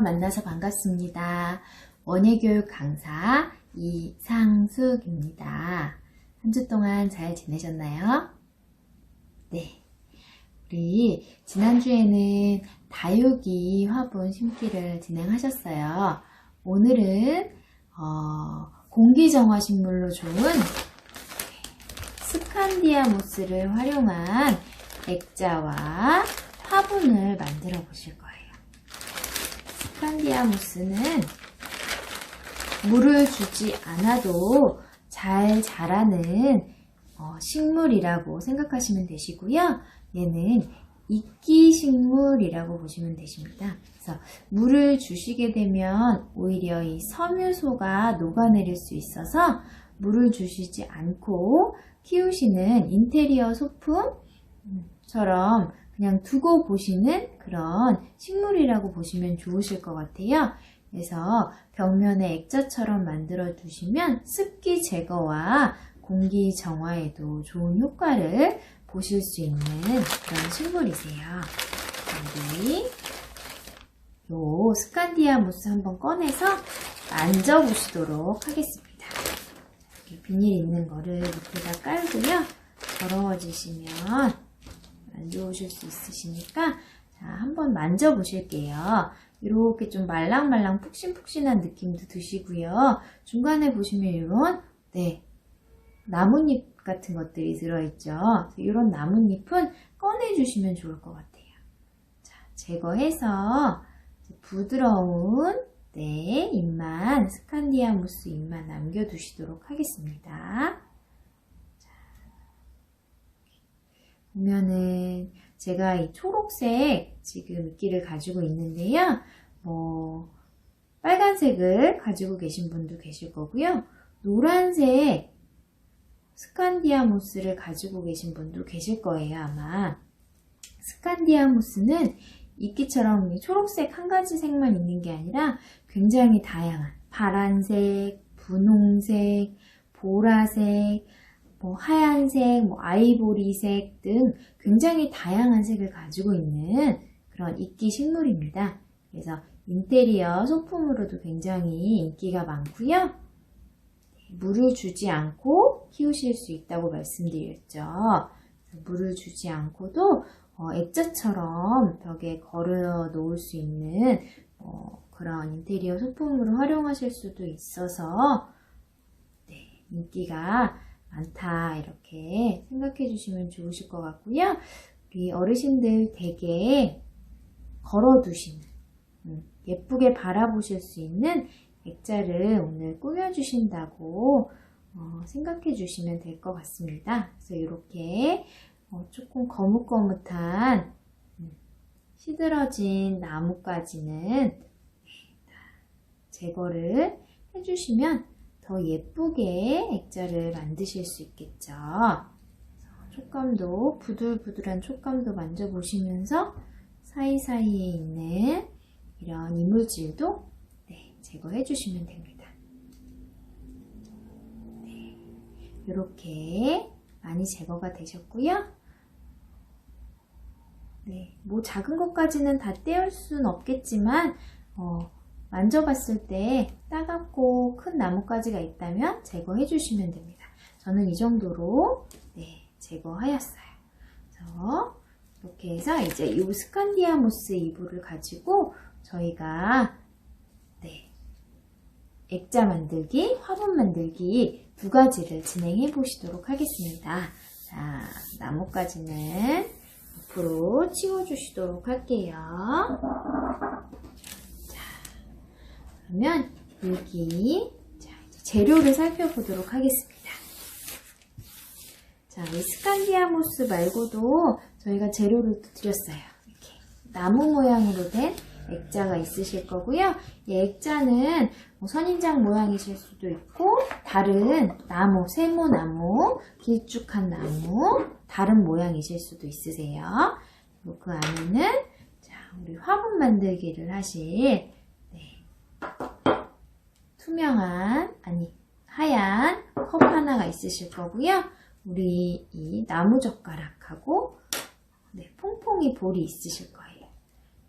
만나서 반갑습니다. 원예교육 강사 이상숙입니다. 한 주 동안 잘 지내셨나요? 네. 우리 지난주에는 다육이 화분 심기를 진행하셨어요. 오늘은 어, 공기정화 식물로 좋은 스칸디아모스를 활용한 액자와 화분을 만들어 보실 거예요. 스칸디아모스는 물을 주지 않아도 잘 자라는 어, 식물이라고 생각하시면 되시고요. 얘는 이끼 식물이라고 보시면 되십니다. 그래서 물을 주시게 되면 오히려 이 섬유소가 녹아내릴 수 있어서 물을 주시지 않고 키우시는 인테리어 소품처럼 그냥 두고 보시는 그런 식물이라고 보시면 좋으실 것 같아요. 그래서 벽면에 액자처럼 만들어 두시면 습기 제거와 공기 정화에도 좋은 효과를 보실 수 있는 그런 식물이세요. 우리 요 스칸디아모스 한번 꺼내서 만져보시도록 하겠습니다. 비닐 있는 거를 밑에다 깔고요. 더러워지시면 안 좋으실 수 있으시니까 자, 한번 만져보실게요. 이렇게 좀 말랑말랑 푹신푹신한 느낌도 드시고요. 중간에 보시면 이런 네 나뭇잎 같은 것들이 들어있죠. 이런 나뭇잎은 꺼내주시면 좋을 것 같아요. 자, 제거해서 부드러운 네 잎만 스칸디아무스 잎만 남겨두시도록 하겠습니다. 보면은 제가 이 초록색 지금 이끼를 가지고 있는데요. 뭐 빨간색을 가지고 계신 분도 계실 거고요. 노란색 스칸디아모스를 가지고 계신 분도 계실 거예요, 아마. 스칸디아모스는 이끼처럼 초록색 한 가지 색만 있는 게 아니라 굉장히 다양한 파란색, 분홍색, 보라색, 뭐 하얀색, 뭐 아이보리색 등 굉장히 다양한 색을 가지고 있는 그런 이끼 식물입니다. 그래서 인테리어 소품으로도 굉장히 인기가 많고요. 물을 주지 않고 키우실 수 있다고 말씀드렸죠. 물을 주지 않고도 어, 액자처럼 벽에 걸어 놓을 수 있는 어, 그런 인테리어 소품으로 활용하실 수도 있어서 네, 인기가 많다 이렇게 생각해 주시면 좋으실 것 같고요. 우리 어르신들 댁에 걸어 두시는 음, 예쁘게 바라보실 수 있는 액자를 오늘 꾸며주신다고 어, 생각해 주시면 될 것 같습니다. 그래서 이렇게 어, 조금 거뭇거뭇한 음, 시들어진 나무까지는 제거를 해주시면 더 예쁘게 액자를 만드실 수 있겠죠. 촉감도 부들부들한 촉감도 만져보시면서 사이사이에 있는 이런 이물질도 네, 제거해 주시면 됩니다. 네, 이렇게 많이 제거가 되셨고요. 네, 뭐 작은 것까지는 다 떼올 수는 없겠지만 어, 만져봤을 때 따갑고 큰 나뭇가지가 있다면 제거해 주시면 됩니다. 저는 이 정도로 네, 제거하였어요. 그래서 이렇게 해서 이제 이 스칸디아모스 이불을 가지고 저희가 네, 액자 만들기, 화분 만들기 두 가지를 진행해 보시도록 하겠습니다. 자, 나뭇가지는 옆으로 치워주시도록 할게요. 그러면 여기 자, 재료를 살펴보도록 하겠습니다. 자, 이 스칸디아모스 말고도 저희가 재료를 드렸어요. 이렇게 나무 모양으로 된 액자가 있으실 거고요. 이 액자는 뭐 선인장 모양이실 수도 있고 다른 나무, 세모나무, 길쭉한 나무, 다른 모양이실 수도 있으세요. 그리고 그 안에는 자, 우리 화분 만들기를 하실 투명한 아니 하얀 컵 하나가 있으실 거고요. 우리 이 나무 젓가락하고 네, 퐁퐁이 볼이 있으실 거예요.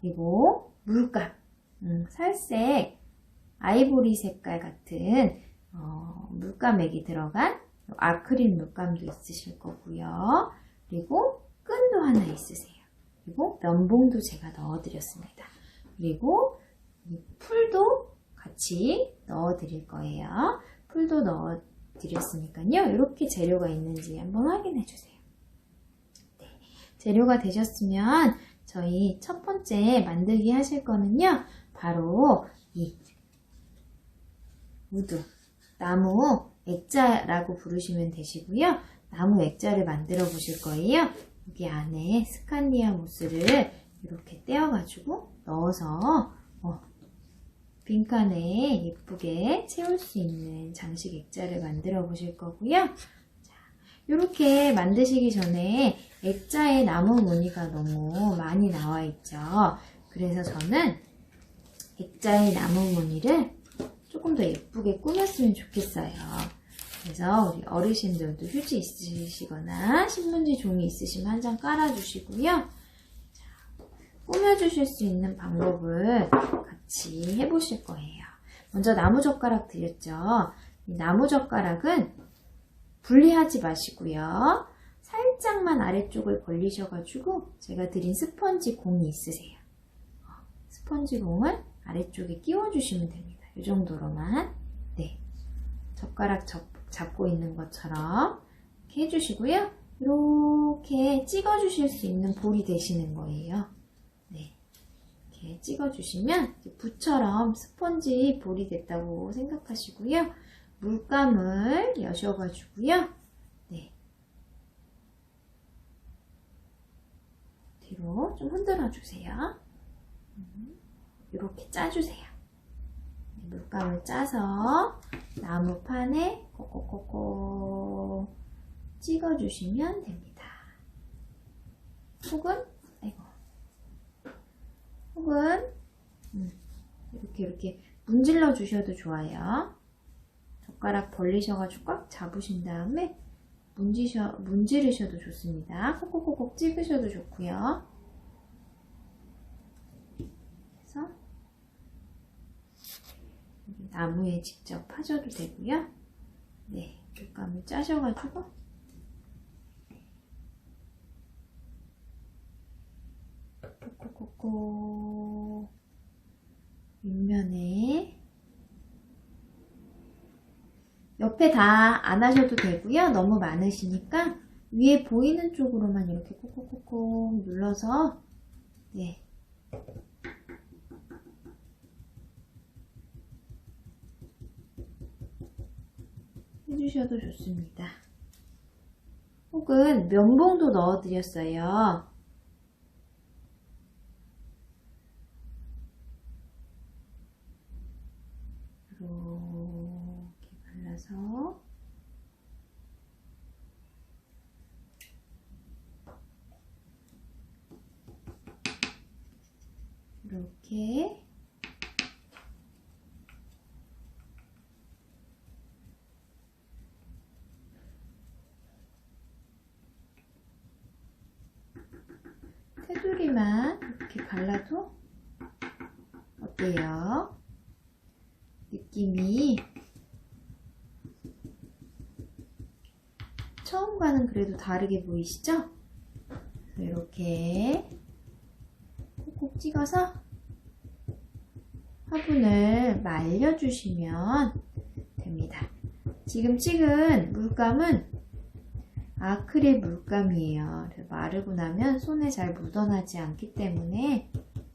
그리고 물감, 음, 살색, 아이보리 색깔 같은 어, 물감액이 들어간 아크릴 물감도 있으실 거고요. 그리고 끈도 하나 있으세요. 그리고 면봉도 제가 넣어드렸습니다. 그리고 이 풀도 같이 넣어 드릴 거예요. 풀도 넣어 드렸으니까요. 이렇게 재료가 있는지 한번 확인해 주세요. 네, 재료가 되셨으면 저희 첫 번째 만들기 하실 거는요. 바로 이 우드, 나무 액자라고 부르시면 되시고요. 나무 액자를 만들어 보실 거예요. 여기 안에 스칸디아 모스를 이렇게 떼어가지고 넣어서 어, 빈칸에 예쁘게 채울 수 있는 장식 액자를 만들어 보실 거고요. 자, 이렇게 만드시기 전에 액자에 나무 무늬가 너무 많이 나와 있죠. 그래서 저는 액자의 나무 무늬를 조금 더 예쁘게 꾸몄으면 좋겠어요. 그래서 우리 어르신들도 휴지 있으시거나 신문지 종이 있으시면 한 장 깔아주시고요. 자, 꾸며주실 수 있는 방법을 같이 해보실 거예요. 먼저 나무젓가락 드렸죠. 이 나무젓가락은 분리하지 마시고요. 살짝만 아래쪽을 벌리셔가지고 제가 드린 스펀지 공이 있으세요. 어, 스펀지 공을 아래쪽에 끼워주시면 됩니다. 이 정도로만. 네. 젓가락 접, 잡고 있는 것처럼 이렇게 해주시고요. 이렇게 찍어주실 수 있는 볼이 되시는 거예요. 네. 이렇게 찍어주시면 붓처럼 스펀지 볼이 됐다고 생각하시고요. 물감을 여셔가지고요. 네. 뒤로 좀 흔들어 주세요. 이렇게 짜주세요. 네, 물감을 짜서 나무판에 꼭꼭꼭꼭 찍어주시면 됩니다. 혹은, 혹은, 음, 이렇게 이렇게 문질러 주셔도 좋아요. 젓가락 벌리셔가지고 꽉 잡으신 다음에 문지셔, 문지르셔도 좋습니다. 콕콕콕콕 찍으셔도 좋고요. 그래서 나무에 직접 파줘도 되고요. 네, 물감을 짜셔가지고 콕콕콕콕 윗면에 옆에 다 안 하셔도 되고요. 너무 많으시니까 위에 보이는 쪽으로만 이렇게 콕콕콕콕 눌러서 네. 해주셔도 좋습니다. 혹은 면봉도 넣어드렸어요. 이렇게 발라서 이렇게 테두리만 이렇게 발라도 어때요? 느낌이 처음과는 그래도 다르게 보이시죠? 이렇게 콕콕 찍어서 화분을 말려주시면 됩니다. 지금 찍은 물감은 아크릴 물감이에요. 마르고 나면 손에 잘 묻어나지 않기 때문에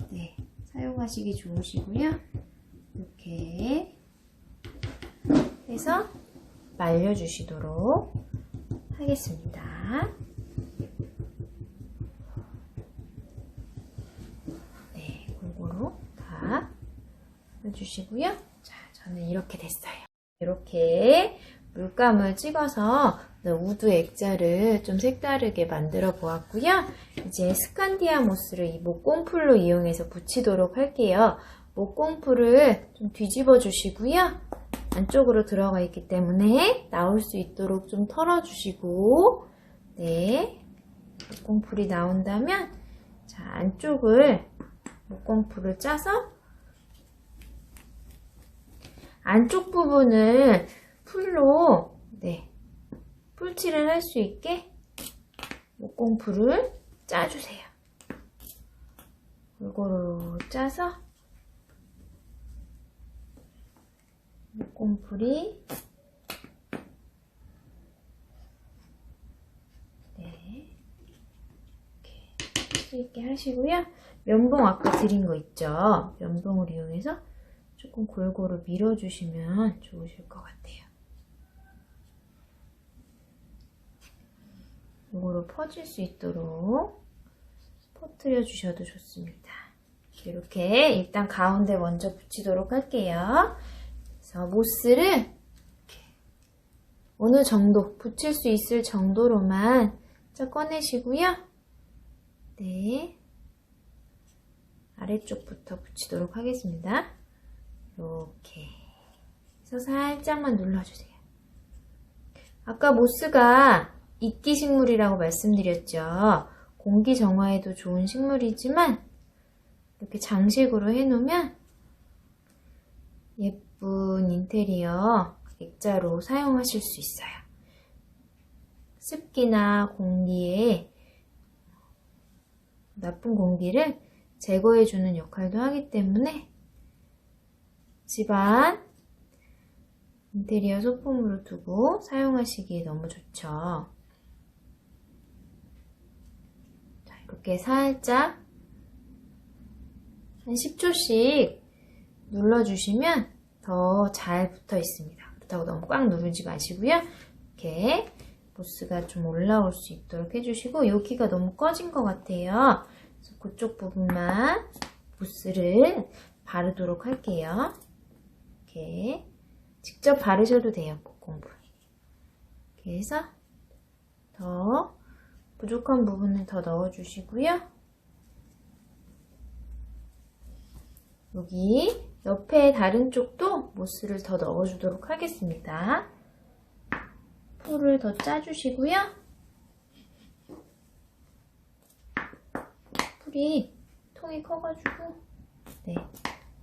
네, 사용하시기 좋으시고요. 이렇게 해서 말려주시도록 하겠습니다. 네, 골고루 다 해주시고요. 자, 저는 이렇게 됐어요. 이렇게 물감을 찍어서 우드 액자를 좀 색다르게 만들어 보았고요. 이제 스칸디아모스를 이 목공풀로 이용해서 붙이도록 할게요. 목공풀을 좀 뒤집어 주시고요. 안쪽으로 들어가 있기 때문에 나올 수 있도록 좀 털어 주시고 네 목공풀이 나온다면 자 안쪽을 목공풀을 짜서 안쪽 부분을 풀로 네, 풀칠을 할 수 있게 목공풀을 짜주세요. 골고루 짜서 목공풀이 네 이렇게 수 있게 하시고요. 면봉 아까 드린 거 있죠? 면봉을 이용해서 조금 골고루 밀어주시면 좋으실 것 같아요. 이거로 퍼질 수 있도록 퍼뜨려 주셔도 좋습니다. 이렇게 일단 가운데 먼저 붙이도록 할게요. 그래서 모스를 이렇게 어느 정도 붙일 수 있을 정도로만 짜 꺼내시고요. 네. 아래쪽부터 붙이도록 하겠습니다. 이렇게 해서 살짝만 눌러주세요. 아까 모스가 이끼 식물이라고 말씀드렸죠. 공기 정화에도 좋은 식물이지만 이렇게 장식으로 해놓으면 예쁜 인테리어 액자로 사용하실 수 있어요. 습기나 공기에 나쁜 공기를 제거해주는 역할도 하기 때문에 집안 인테리어 소품으로 두고 사용하시기에 너무 좋죠. 자, 이렇게 살짝 한 10초씩 눌러주시면 더 잘 붙어 있습니다. 그렇다고 너무 꽉 누르지 마시고요. 이렇게 보스가 좀 올라올 수 있도록 해주시고 여기가 너무 꺼진 것 같아요. 그래서 그쪽 부분만 보스를 바르도록 할게요. 이렇게 직접 바르셔도 돼요. 공부. 이렇게 해서 더 부족한 부분을 더 넣어주시고요. 여기 옆에 다른 쪽도 모스를 더 넣어주도록 하겠습니다. 풀을 더 짜주시고요. 풀이 통이 커가지고 네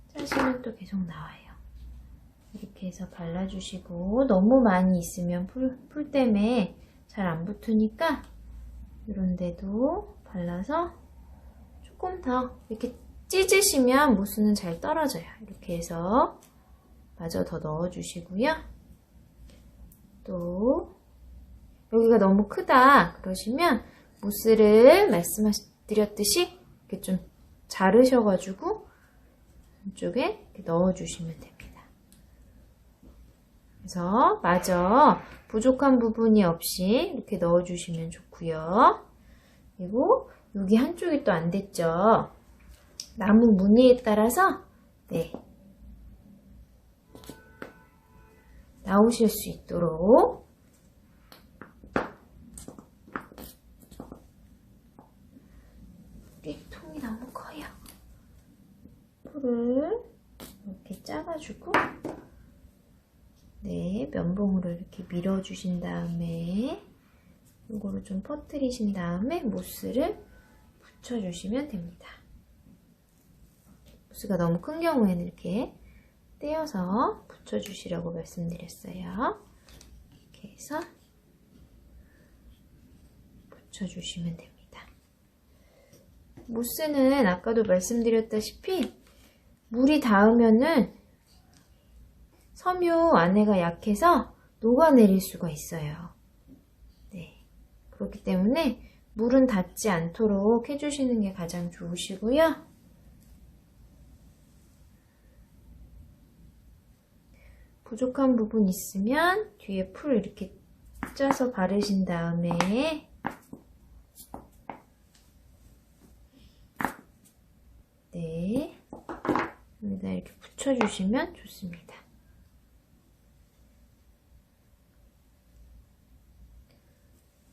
짜시면 또 계속 나와요. 이렇게 해서 발라주시고 너무 많이 있으면 풀, 풀 때문에 잘 안 붙으니까 이런 데도 발라서 조금 더 이렇게 찢으시면 모스는 잘 떨어져요. 이렇게 해서 마저 더 넣어주시고요. 또 여기가 너무 크다 그러시면 모스를 말씀드렸듯이 이렇게 좀 자르셔가지고 이쪽에 넣어주시면 됩니다. 그래서 마저 부족한 부분이 없이 이렇게 넣어주시면 좋고 요. 그리고 여기 한쪽이 또 안 됐죠. 나무 무늬에 따라서 네 나오실 수 있도록 우리 통이 너무 커요. 풀을 이렇게 짜가지고 네 면봉으로 이렇게 밀어주신 다음에 이거를 좀 퍼뜨리신 다음에 모스를 붙여주시면 됩니다. 모스가 너무 큰 경우에는 이렇게 떼어서 붙여주시라고 말씀드렸어요. 이렇게 해서 붙여주시면 됩니다. 모스는 아까도 말씀드렸다시피 물이 닿으면은 섬유 안에가 약해서 녹아내릴 수가 있어요. 네. 그렇기 때문에 물은 닿지 않도록 해주시는 게 가장 좋으시고요. 부족한 부분 있으면 뒤에 풀 이렇게 짜서 바르신 다음에 네 여기다 이렇게 붙여주시면 좋습니다.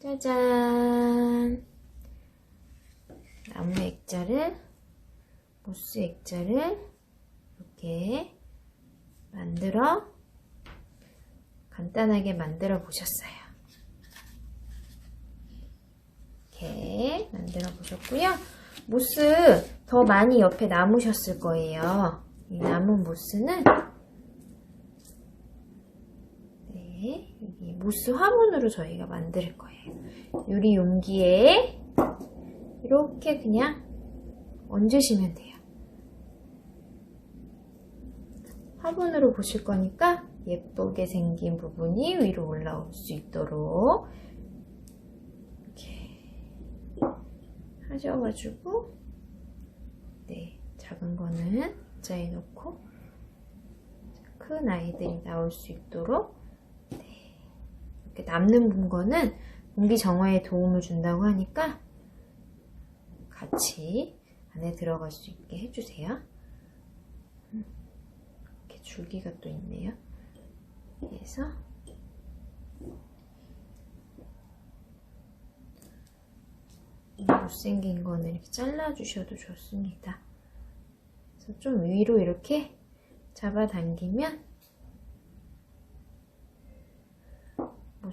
짜잔 나무 액자를 모스 액자를 이렇게 만들어 간단하게 만들어 보셨어요. 이렇게 만들어 보셨고요. 모스 더 많이 옆에 남으셨을 거예요. 이 남은 모스는 네, 여기 모스 화분으로 저희가 만들 거예요. 유리 용기에 이렇게 그냥 얹으시면 돼요. 화분으로 보실 거니까 예쁘게 생긴 부분이 위로 올라올 수 있도록 이렇게 하셔가지고 네 작은 거는 자에 놓고 큰 아이들이 나올 수 있도록 남는 분거는 공기 정화에 도움을 준다고 하니까 같이 안에 들어갈 수 있게 해주세요. 이렇게 줄기가 또 있네요. 그래서 못생긴 거는 이렇게 잘라주셔도 좋습니다. 그래서 좀 위로 이렇게 잡아당기면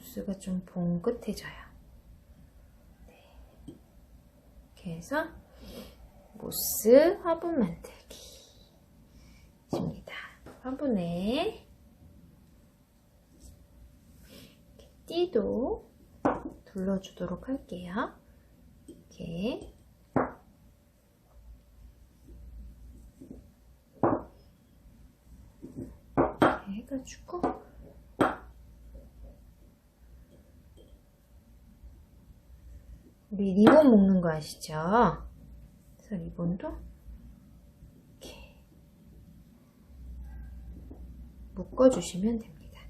모스가 좀 봉긋해져요. 네. 이렇게 해서 모스 화분 만들기입니다. 화분에 띠도 둘러주도록 할게요. 이렇게 해가지고 우리 리본 묶는 거 아시죠? 그래서 리본도 이렇게 묶어주시면 됩니다.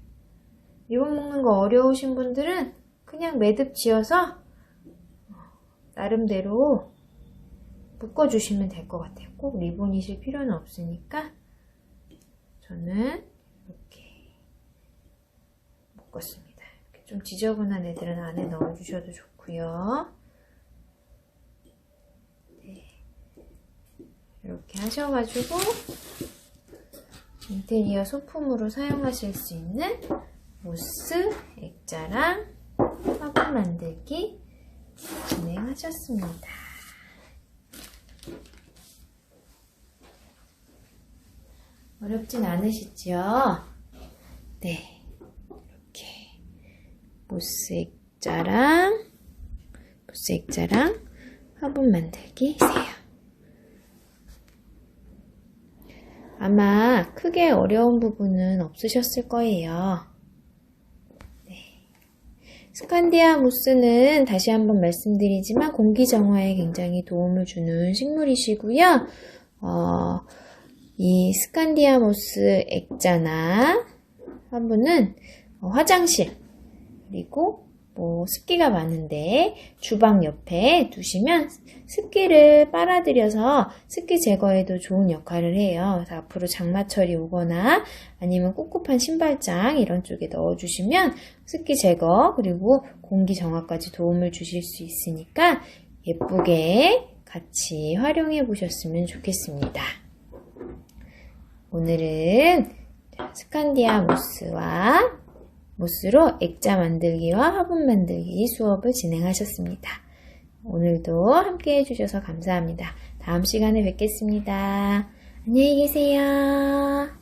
리본 묶는 거 어려우신 분들은 그냥 매듭 지어서 나름대로 묶어주시면 될 것 같아요. 꼭 리본이실 필요는 없으니까 저는 이렇게 묶었습니다. 이렇게 좀 지저분한 애들은 안에 넣어주셔도 좋고요. 이렇게 하셔가지고 인테리어 소품으로 사용하실 수 있는 모스, 액자랑 화분 만들기 진행하셨습니다. 어렵진 않으시죠? 네. 이렇게 모스 액자랑 모스 액자랑 화분 만들기 세요. 아마 크게 어려운 부분은 없으셨을 거예요. 스칸디아 무스는 다시 한번 말씀드리지만 공기 정화에 굉장히 도움을 주는 식물이시고요. 어, 이 스칸디아 모스 액자나 화분은 화장실 그리고 뭐 습기가 많은데 주방 옆에 두시면 습기를 빨아들여서 습기 제거에도 좋은 역할을 해요. 그래서 앞으로 장마철이 오거나 아니면 꿉꿉한 신발장 이런 쪽에 넣어주시면 습기 제거 그리고 공기 정화까지 도움을 주실 수 있으니까 예쁘게 같이 활용해 보셨으면 좋겠습니다. 오늘은 스칸디아 모스와 모스로 액자 만들기와 화분 만들기 수업을 진행하셨습니다. 오늘도 함께 해주셔서 감사합니다. 다음 시간에 뵙겠습니다. 안녕히 계세요.